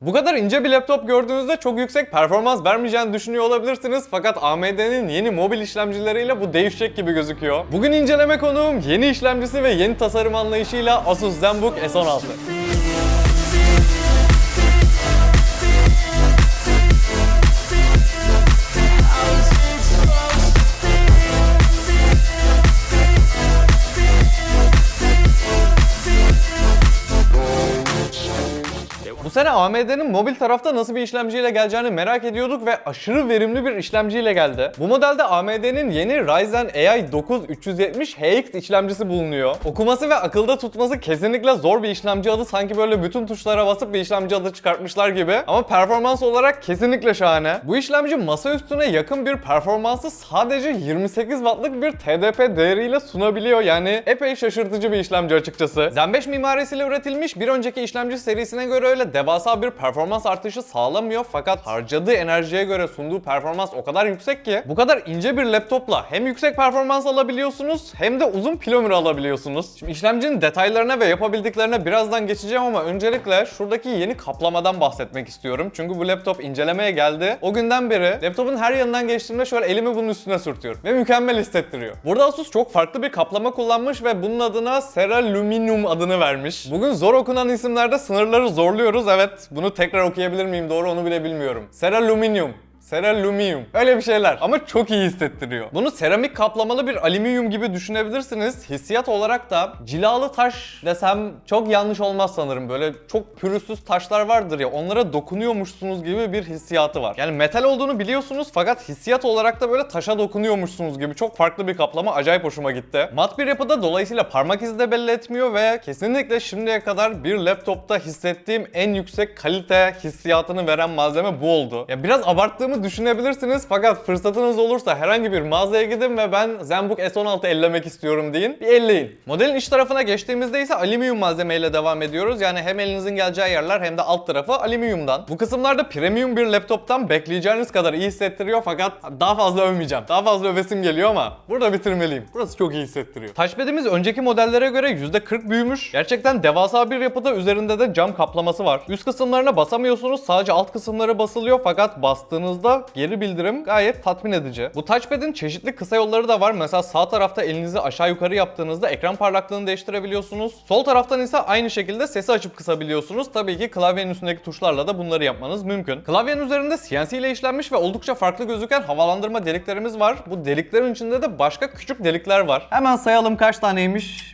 Bu kadar ince bir laptop gördüğünüzde çok yüksek performans vermeyeceğini düşünüyor olabilirsiniz fakat AMD'nin yeni mobil işlemcileriyle bu değişecek gibi gözüküyor. Bugün inceleme konuğum yeni işlemcisi ve yeni tasarım anlayışıyla Asus ZenBook S16. Sene AMD'nin mobil tarafta nasıl bir işlemciyle geleceğini merak ediyorduk ve aşırı verimli bir işlemciyle geldi. Bu modelde AMD'nin yeni Ryzen AI 9 370 HX işlemcisi bulunuyor. Okuması ve akılda tutması kesinlikle zor bir işlemci adı. Sanki böyle bütün tuşlara basıp bir işlemci adı çıkartmışlar gibi. Ama performans olarak kesinlikle şahane. Bu işlemci masa üstüne yakın bir performansı sadece 28 wattlık bir TDP değeriyle sunabiliyor. Yani epey şaşırtıcı bir işlemci açıkçası. Zen 5 mimarisiyle üretilmiş bir önceki işlemci serisine göre öyle devasa bir performans artışı sağlamıyor fakat harcadığı enerjiye göre sunduğu performans o kadar yüksek ki bu kadar ince bir laptopla hem yüksek performans alabiliyorsunuz hem de uzun pil ömrü alabiliyorsunuz. Şimdi işlemcinin detaylarına ve yapabildiklerine birazdan geçeceğim ama öncelikle şuradaki yeni kaplamadan bahsetmek istiyorum. Çünkü bu laptop incelemeye geldi. O günden beri laptopun her yanından geçtiğimde şöyle elimi bunun üstüne sürtüyorum ve mükemmel hissettiriyor. Burada Asus çok farklı bir kaplama kullanmış ve bunun adına Ceraluminium adını vermiş. Bugün zor okunan isimlerde sınırları zorluyoruz. Bunu tekrar okuyabilir miyim doğru onu bile bilmiyorum. Ceraluminium. Ceraluminium. Öyle bir şeyler ama çok iyi hissettiriyor. Bunu seramik kaplamalı bir alüminyum gibi düşünebilirsiniz. Hissiyat olarak da cilalı taş desem çok yanlış olmaz sanırım. Böyle çok pürüzsüz taşlar vardır ya onlara dokunuyormuşsunuz gibi bir hissiyatı var. Yani metal olduğunu biliyorsunuz fakat hissiyat olarak da böyle taşa dokunuyormuşsunuz gibi çok farklı bir kaplama acayip hoşuma gitti. Mat bir yapıda dolayısıyla parmak izi de belli etmiyor ve kesinlikle şimdiye kadar bir laptopta hissettiğim en yüksek kalite hissiyatını veren malzeme bu oldu. Ya biraz abarttığımı düşünebilirsiniz fakat fırsatınız olursa herhangi bir mağazaya gidin ve ben ZenBook S16 ellemek istiyorum deyin. Bir elleyin. Modelin iç tarafına geçtiğimizde ise alüminyum malzemeyle devam ediyoruz. Yani hem elinizin geleceği yerler hem de alt tarafı alüminyumdan. Bu kısımlarda premium bir laptoptan bekleyeceğiniz kadar iyi hissettiriyor fakat daha fazla övmeyeceğim. Daha fazla övesim geliyor ama burada bitirmeliyim. Burası çok iyi hissettiriyor. Touchpad'imiz önceki modellere göre %40 büyümüş. Gerçekten devasa bir yapıda üzerinde de cam kaplaması var. Üst kısımlarına basamıyorsunuz. Sadece alt kısımları basılıyor fakat bastığınızda geri bildirim gayet tatmin edici. Bu touchpad'in çeşitli kısa yolları da var. Mesela sağ tarafta elinizi aşağı yukarı yaptığınızda ekran parlaklığını değiştirebiliyorsunuz. Sol taraftan ise aynı şekilde sesi açıp kısabiliyorsunuz. Tabii ki klavyenin üstündeki tuşlarla da bunları yapmanız mümkün. Klavyenin üzerinde CNC ile işlenmiş ve oldukça farklı gözüken havalandırma deliklerimiz var. Bu deliklerin içinde de başka küçük delikler var. Hemen sayalım kaç taneymiş.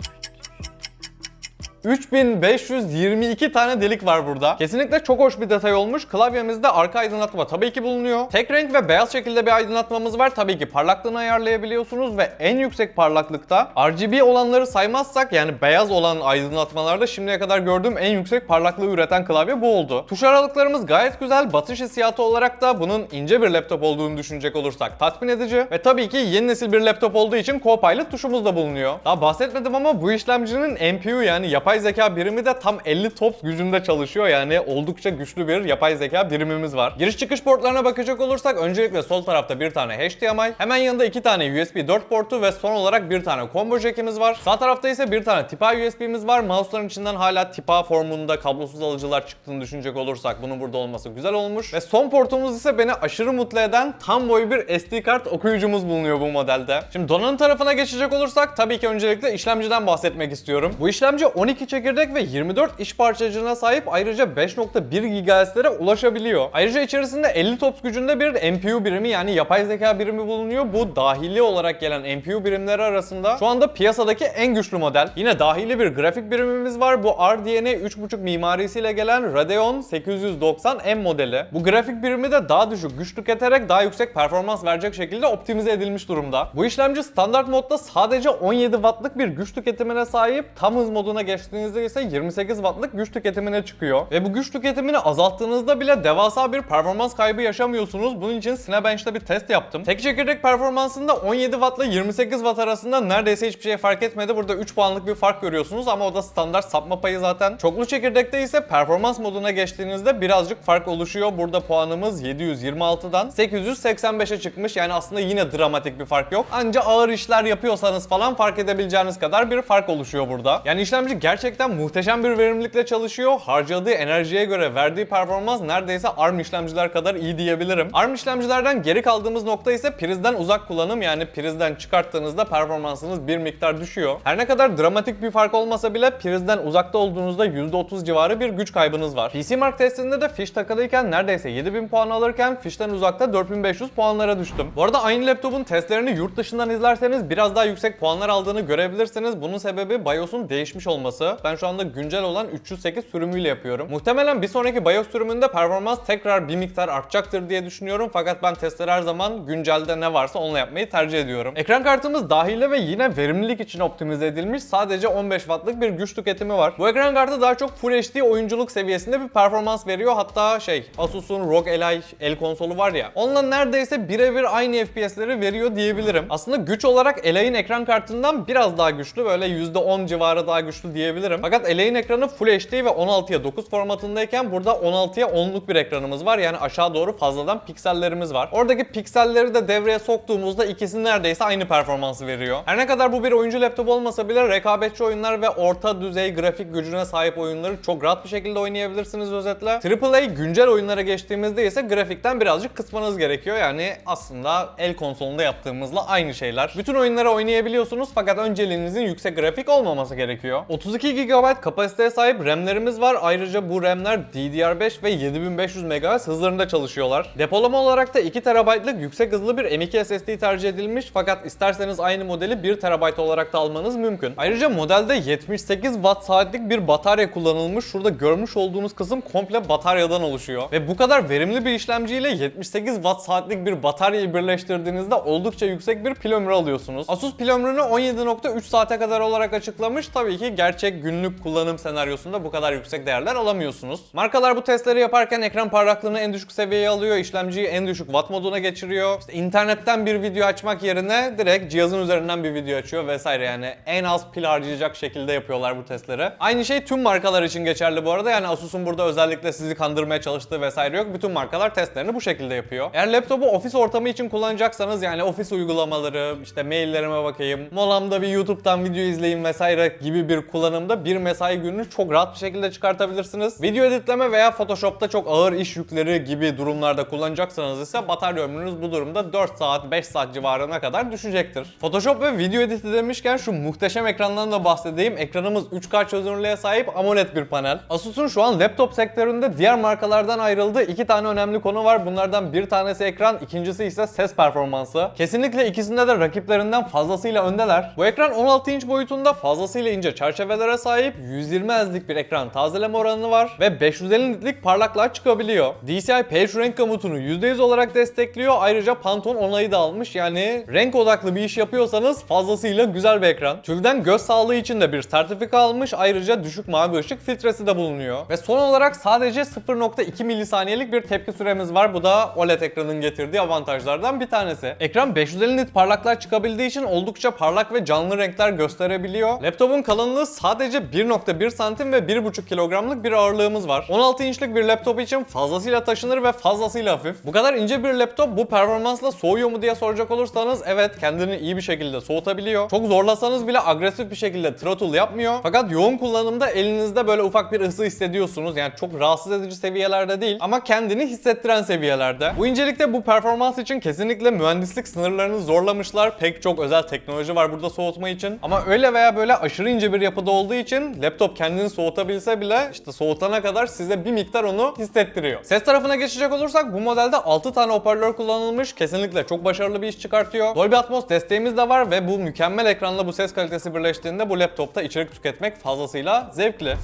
3522 tane delik var burada. Kesinlikle çok hoş bir detay olmuş. Klavyemizde arka aydınlatma tabii ki bulunuyor. Tek renk ve beyaz şekilde bir aydınlatmamız var. Tabii ki parlaklığını ayarlayabiliyorsunuz ve en yüksek parlaklıkta RGB olanları saymazsak yani beyaz olan aydınlatmalarda şimdiye kadar gördüğüm en yüksek parlaklığı üreten klavye bu oldu. Tuş aralıklarımız gayet güzel. Basış hissiyatı olarak da bunun ince bir laptop olduğunu düşünecek olursak tatmin edici. Ve tabii ki yeni nesil bir laptop olduğu için Copilot tuşumuz da bulunuyor. Daha bahsetmedim ama bu işlemcinin NPU yani yapay zeka birimi de tam 50 TOPS gücünde çalışıyor. Yani oldukça güçlü bir yapay zeka birimimiz var. Giriş çıkış portlarına bakacak olursak öncelikle sol tarafta bir tane HDMI, hemen yanında iki tane USB 4 portu ve son olarak bir tane combo jackimiz var. Sağ tarafta ise bir tane Tip A USB'miz var. Mouse'ların içinden hala Tip A formunda kablosuz alıcılar çıktığını düşünecek olursak bunun burada olması güzel olmuş. Ve son portumuz ise beni aşırı mutlu eden tam boy bir SD kart okuyucumuz bulunuyor bu modelde. Şimdi donanım tarafına geçecek olursak tabii ki öncelikle işlemciden bahsetmek istiyorum. Bu işlemci 12 çekirdek ve 24 iş parçacığına sahip ayrıca 5.1 GHz'lere ulaşabiliyor. Ayrıca içerisinde 50 TOPS gücünde bir NPU birimi yani yapay zeka birimi bulunuyor. Bu dahili olarak gelen NPU birimleri arasında şu anda piyasadaki en güçlü model. Yine dahili bir grafik birimimiz var. Bu RDNA 3.5 mimarisiyle gelen Radeon 890M modeli. Bu grafik birimi de daha düşük güç tüketerek daha yüksek performans verecek şekilde optimize edilmiş durumda. Bu işlemci standart modda sadece 17 wattlık bir güç tüketimine sahip. Tam hız moduna geçtiğinizde ise 28 wattlık güç tüketimine çıkıyor. Ve bu güç tüketimini azalttığınızda bile devasa bir performans kaybı yaşamıyorsunuz. Bunun için Cinebench'te bir test yaptım. Tek çekirdek performansında 17 watt ile 28 watt arasında neredeyse hiçbir şey fark etmedi. Burada 3 puanlık bir fark görüyorsunuz ama o da standart sapma payı zaten. Çoklu çekirdekte ise performans moduna geçtiğinizde birazcık fark oluşuyor. Burada puanımız 726'dan 885'e çıkmış. Yani aslında yine dramatik bir fark yok. Anca ağır işler yapıyorsanız falan fark edebileceğiniz kadar bir fark oluşuyor burada. Yani işlemci gerçekten gerçekten muhteşem bir verimlilikle çalışıyor. Harcadığı enerjiye göre verdiği performans neredeyse ARM işlemciler kadar iyi diyebilirim. ARM işlemcilerden geri kaldığımız nokta ise prizden uzak kullanım yani prizden çıkarttığınızda performansınız bir miktar düşüyor. Her ne kadar dramatik bir fark olmasa bile prizden uzakta olduğunuzda %30 civarı bir güç kaybınız var. PC Mark testinde de fiş takılıyken neredeyse 7000 puan alırken fişten uzakta 4500 puanlara düştüm. Bu arada aynı laptopun testlerini yurt dışından izlerseniz biraz daha yüksek puanlar aldığını görebilirsiniz. Bunun sebebi BIOS'un değişmiş olması. Ben şu anda güncel olan 308 sürümüyle yapıyorum. Muhtemelen bir sonraki BIOS sürümünde performans tekrar bir miktar artacaktır diye düşünüyorum. Fakat ben testleri her zaman güncelde ne varsa onunla yapmayı tercih ediyorum. Ekran kartımız dahili ve yine verimlilik için optimize edilmiş sadece 15 wattlık bir güç tüketimi var. Bu ekran kartı daha çok Full HD oyunculuk seviyesinde bir performans veriyor. Hatta şey Asus'un ROG Ally el konsolu var ya. Onunla neredeyse birebir aynı FPS'leri veriyor diyebilirim. Aslında güç olarak Ally'in ekran kartından biraz daha güçlü. Böyle %10 civarı daha güçlü diyebilirim. Fakat Ally'in ekranı Full HD ve 16'ya 9 formatındayken burada 16'ya 10'luk bir ekranımız var. Yani aşağı doğru fazladan piksellerimiz var. Oradaki pikselleri de devreye soktuğumuzda ikisi neredeyse aynı performansı veriyor. Her ne kadar bu bir oyuncu laptop olmasa bile rekabetçi oyunlar ve orta düzey grafik gücüne sahip oyunları çok rahat bir şekilde oynayabilirsiniz özetle. AAA güncel oyunlara geçtiğimizde ise grafikten birazcık kısmanız gerekiyor. Yani aslında el konsolunda yaptığımızla aynı şeyler. Bütün oyunları oynayabiliyorsunuz fakat önceliğinizin yüksek grafik olmaması gerekiyor. 32 GB kapasiteye sahip RAM'lerimiz var. Ayrıca bu RAM'ler DDR5 ve 7500 MHz hızlarında çalışıyorlar. Depolama olarak da 2 TB'lık yüksek hızlı bir M.2 SSD tercih edilmiş fakat isterseniz aynı modeli 1 TB olarak da almanız mümkün. Ayrıca modelde 78 Watt saatlik bir batarya kullanılmış. Şurada görmüş olduğunuz kısım komple bataryadan oluşuyor. Ve bu kadar verimli bir işlemciyle 78 Watt saatlik bir bataryayı birleştirdiğinizde oldukça yüksek bir pil ömrü alıyorsunuz. Asus pil ömrünü 17.3 saate kadar olarak açıklamış. Tabii ki gerçek günlük kullanım senaryosunda bu kadar yüksek değerler alamıyorsunuz. Markalar bu testleri yaparken ekran parlaklığını en düşük seviyeye alıyor, işlemciyi en düşük watt moduna geçiriyor. İşte internetten bir video açmak yerine direkt cihazın üzerinden bir video açıyor vesaire yani en az pil harcayacak şekilde yapıyorlar bu testleri. Aynı şey tüm markalar için geçerli bu arada yani Asus'un burada özellikle sizi kandırmaya çalıştığı vesaire yok. Bütün markalar testlerini bu şekilde yapıyor. Eğer laptopu ofis ortamı için kullanacaksanız yani ofis uygulamaları, işte maillerime bakayım, molamda bir YouTube'dan video izleyeyim vesaire gibi bir kullanımda bir mesai gününü çok rahat bir şekilde çıkartabilirsiniz. Video editleme veya Photoshop'ta çok ağır iş yükleri gibi durumlarda kullanacaksanız ise batarya ömrünüz bu durumda 4 saat 5 saat civarına kadar düşecektir. Photoshop ve video editi demişken şu muhteşem ekrandan da bahsedeyim. Ekranımız 3K çözünürlüğe sahip AMOLED bir panel. Asus'un şu an laptop sektöründe diğer markalardan ayrıldığı iki tane önemli konu var. Bunlardan bir tanesi ekran, ikincisi ise ses performansı. Kesinlikle ikisinde de rakiplerinden fazlasıyla öndeler. Bu ekran 16 inç boyutunda fazlasıyla ince çerçevelere sahip 120 Hz'lik bir ekran tazeleme oranı var ve 550 nitlik parlaklığa çıkabiliyor. DCI Page renk komutunu %100 olarak destekliyor. Ayrıca Pantone onayı da almış. Yani renk odaklı bir iş yapıyorsanız fazlasıyla güzel bir ekran. Tülden göz sağlığı için de bir sertifika almış. Ayrıca düşük mavi ışık filtresi de bulunuyor. Ve son olarak sadece 0.2 milisaniyelik bir tepki süremiz var. Bu da OLED ekranın getirdiği avantajlardan bir tanesi. Ekran 550 nit parlaklığa çıkabildiği için oldukça parlak ve canlı renkler gösterebiliyor. Laptopun kalınlığı sadece 1.1 santim ve 1.5 kilogramlık bir ağırlığımız var. 16 inçlik bir laptop için fazlasıyla taşınır ve fazlasıyla hafif. Bu kadar ince bir laptop bu performansla soğuyor mu diye soracak olursanız evet kendini iyi bir şekilde soğutabiliyor. Çok zorlasanız bile agresif bir şekilde throttle yapmıyor. Fakat yoğun kullanımda elinizde böyle ufak bir ısı hissediyorsunuz. Yani çok rahatsız edici seviyelerde değil ama kendini hissettiren seviyelerde. Bu incelikte bu performans için kesinlikle mühendislik sınırlarını zorlamışlar. Pek çok özel teknoloji var burada soğutma için. Ama öyle veya böyle aşırı ince bir yapıda olduğu için laptop kendini soğutabilse bile işte soğutana kadar size bir miktar onu hissettiriyor. Ses tarafına geçecek olursak bu modelde 6 tane hoparlör kullanılmış. Kesinlikle çok başarılı bir iş çıkartıyor. Dolby Atmos desteğimiz de var ve bu mükemmel ekranla bu ses kalitesi birleştiğinde bu laptopta içerik tüketmek fazlasıyla zevkli.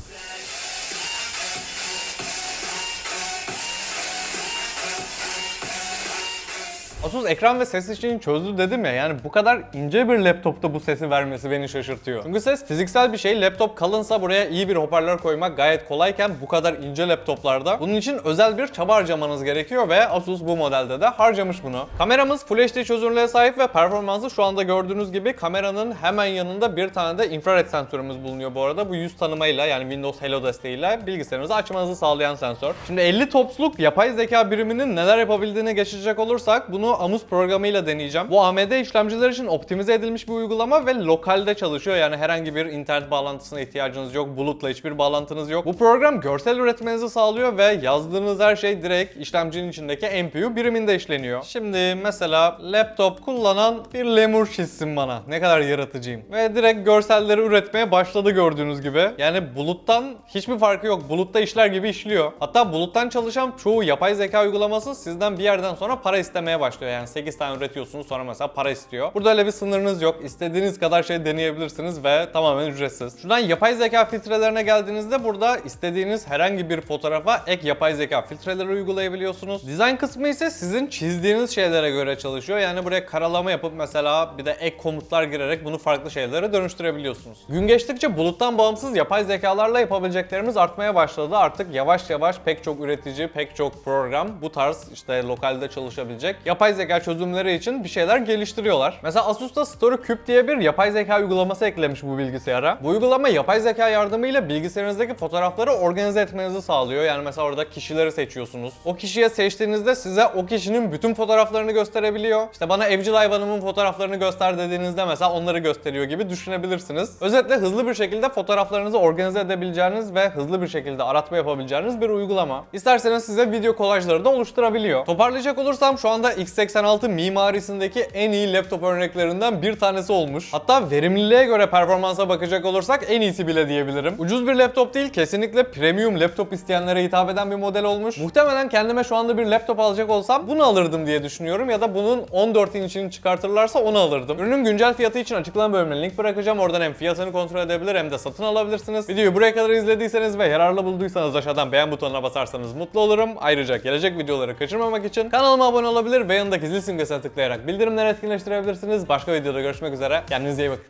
Asus ekran ve ses işini çözdü dedim ya yani bu kadar ince bir laptopta bu sesi vermesi beni şaşırtıyor. Çünkü ses fiziksel bir şey. Laptop kalınsa buraya iyi bir hoparlör koymak gayet kolayken bu kadar ince laptoplarda bunun için özel bir çaba harcamanız gerekiyor ve Asus bu modelde de harcamış bunu. Kameramız Full HD çözünürlüğe sahip ve performansı şu anda gördüğünüz gibi kameranın hemen yanında bir tane de infrared sensörümüz bulunuyor bu arada. Bu yüz tanımayla yani Windows Hello desteğiyle bilgisayarınızı açmanızı sağlayan sensör. Şimdi 50 topsluk yapay zeka biriminin neler yapabildiğine geçecek olursak bunu bunu Amus programıyla deneyeceğim. Bu AMD işlemciler için optimize edilmiş bir uygulama ve lokalde çalışıyor. Yani herhangi bir internet bağlantısına ihtiyacınız yok. Bulutla hiçbir bağlantınız yok. Bu program görsel üretmenizi sağlıyor ve yazdığınız her şey direkt işlemcinin içindeki NPU biriminde işleniyor. Şimdi mesela laptop kullanan bir lemur çizsin bana. Ne kadar yaratıcıyım. Ve direkt görselleri üretmeye başladı gördüğünüz gibi. Yani buluttan hiçbir farkı yok. Bulutta işler gibi işliyor. Hatta buluttan çalışan çoğu yapay zeka uygulaması sizden bir yerden sonra para istemeye başlıyor. Yani 8 tane üretiyorsunuz sonra mesela para istiyor. Burada öyle bir sınırınız yok. İstediğiniz kadar şey deneyebilirsiniz ve tamamen ücretsiz. Şuradan yapay zeka filtrelerine geldiğinizde burada istediğiniz herhangi bir fotoğrafa ek yapay zeka filtreleri uygulayabiliyorsunuz. Dizayn kısmı ise sizin çizdiğiniz şeylere göre çalışıyor. Yani buraya karalama yapıp mesela bir de ek komutlar girerek bunu farklı şeylere dönüştürebiliyorsunuz. Gün geçtikçe buluttan bağımsız yapay zekalarla yapabileceklerimiz artmaya başladı. Artık yavaş yavaş pek çok üretici, pek çok program bu tarz işte lokalde çalışabilecek yapay zeka çözümleri için bir şeyler geliştiriyorlar. Mesela Asus'ta Story Cube diye bir yapay zeka uygulaması eklemiş bu bilgisayara. Bu uygulama yapay zeka yardımıyla bilgisayarınızdaki fotoğrafları organize etmenizi sağlıyor. Yani mesela orada kişileri seçiyorsunuz. O kişiye seçtiğinizde size o kişinin bütün fotoğraflarını gösterebiliyor. İşte bana evcil hayvanımın fotoğraflarını göster dediğinizde mesela onları gösteriyor gibi düşünebilirsiniz. Özetle hızlı bir şekilde fotoğraflarınızı organize edebileceğiniz ve hızlı bir şekilde aratma yapabileceğiniz bir uygulama. İsterseniz size video kolajları da oluşturabiliyor. Toparlayacak olursam şu anda x86 mimarisindeki en iyi laptop örneklerinden bir tanesi olmuş. Hatta verimliliğe göre performansa bakacak olursak en iyisi bile diyebilirim. Ucuz bir laptop değil, kesinlikle premium laptop isteyenlere hitap eden bir model olmuş. Muhtemelen kendime şu anda bir laptop alacak olsam bunu alırdım diye düşünüyorum ya da bunun 14 inçini çıkartırlarsa onu alırdım. Ürünün güncel fiyatı için açıklama bölümüne link bırakacağım. Oradan hem fiyatını kontrol edebilir hem de satın alabilirsiniz. Videoyu buraya kadar izlediyseniz ve yararlı bulduysanız aşağıdan beğen butonuna basarsanız mutlu olurum. Ayrıca gelecek videoları kaçırmamak için kanalıma abone olabilir ve yanındaki zil simgesine tıklayarak bildirimleri etkinleştirebilirsiniz. Başka videoda görüşmek üzere. Kendinize iyi bakın.